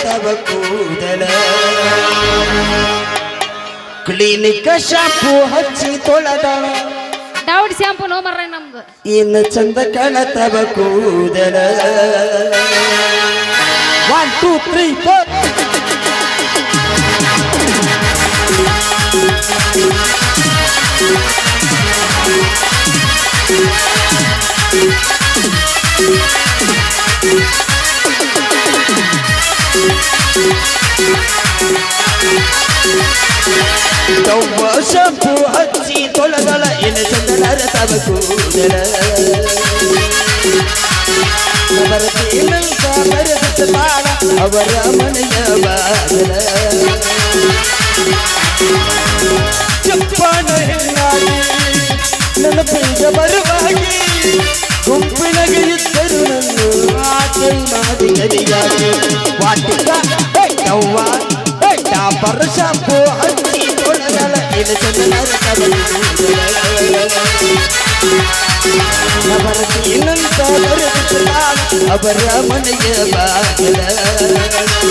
ನರತವ ಕೂದಲ. Clean shampoo ಹಚ್ಚಿ ತೊಳೆದಳ ಡೌಟ್ ಶಾಂಪು ನೋ ಮರ್ರ ನಮ್ದು. ಇನ್ನು ಚಂದ ಕಾಣತವ ಕೂದಲ. ಒನ್ ಟೂ ತ್ರೀ ಫೋರ್ ಯವ್ವ ಶಾಂಪು ಹಚ್ಚಿ ತೊಳೆದಳ ಇನ್ನು ಚಂದ ನರತವ ಕೂದಲ ಅವರದೇನಂತ ಬರೆದ ಬಾಳ ಅವರ ಮನೆಯ ಬಾಗಲ. ಚಪ್ಪಾನ ಹೆಣ್ಣಾಗಿ ನನ್ನ ಪ್ರಿಯ ಬರುವಾಗಿ ಗುಂಪಿನಗೆ ನನ್ನ ಆಕೈ ಮಾಡಿ ಗರಿಯಾಗಿ ವಾಟಿಕ ಯವ್ವ ಡಾಬರ್ ಶಾಂಪು ಅವರ ಮನೆಯ ಬಾಗಲ ನಡೆದದ್ದು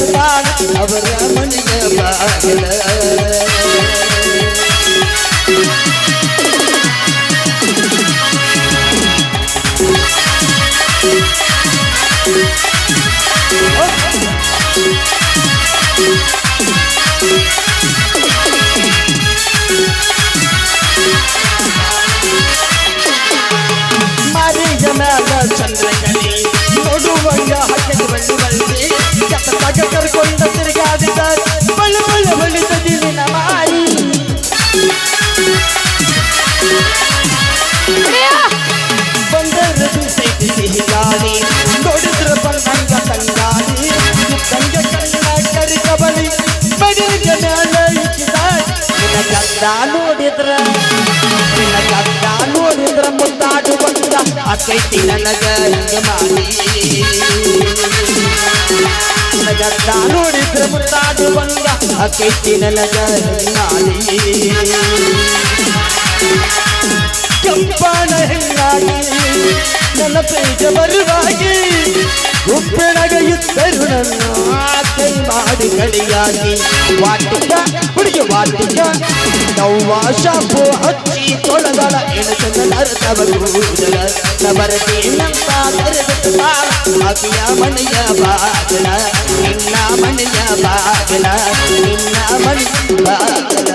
ಬರೆದ ಬಾಳ ಅವರ ಮನೆಯ ಬಾಗಿಲ ಮಾರಿಯ ಮ್ಯಾಲ ಚಂದ್ರಗಲಿ ಗದ್ದ ನೋಡಿದ್ರ, ನಿನ್ನ ಗದ್ದ ನೋಡಿದ್ರ ಮುದ್ದಾಡು ಬಂದ. ಅಕ್ಕೈತಿ ನನಗ ಹಿಂಗ ಮಾಡಿ. ನಿನ್ನ ಗದ್ದ ನೋಡಿದ್ರ ಮುದ್ದಾಡು ಬಂದ. ಅಕ್ಕೈತಿ ನನಗ ಹಿಂಗ ಮಾಡಿ. ನನ್ನ ಪೇಜ ಬರುವಾಗಿ ಉಪ್ಪಿನಗ ಇದ್ದರು ನನ್ನ ಕೈ ಮಾಡಿ ಕಡಿಯಾಗಿ. ವಾಟಿಕ, ಹುಡುಗಿ ವಾಟಿಕ ನವ್ವ ಶಾಂಪು ಹಚ್ಚಿ ತೊಳೆದಳ ಎಣಸದ ನರತವ ಕೂದಲ ನವರತಿ ನಂತ ಕರೆದ ಮನೆಯ ಬಾಗಲ, ನಿನ್ನ ಮನೆಯ ಬಾಗಲ, ನಿನ್ನ ಮನೆಯ ಬಾಗಲ.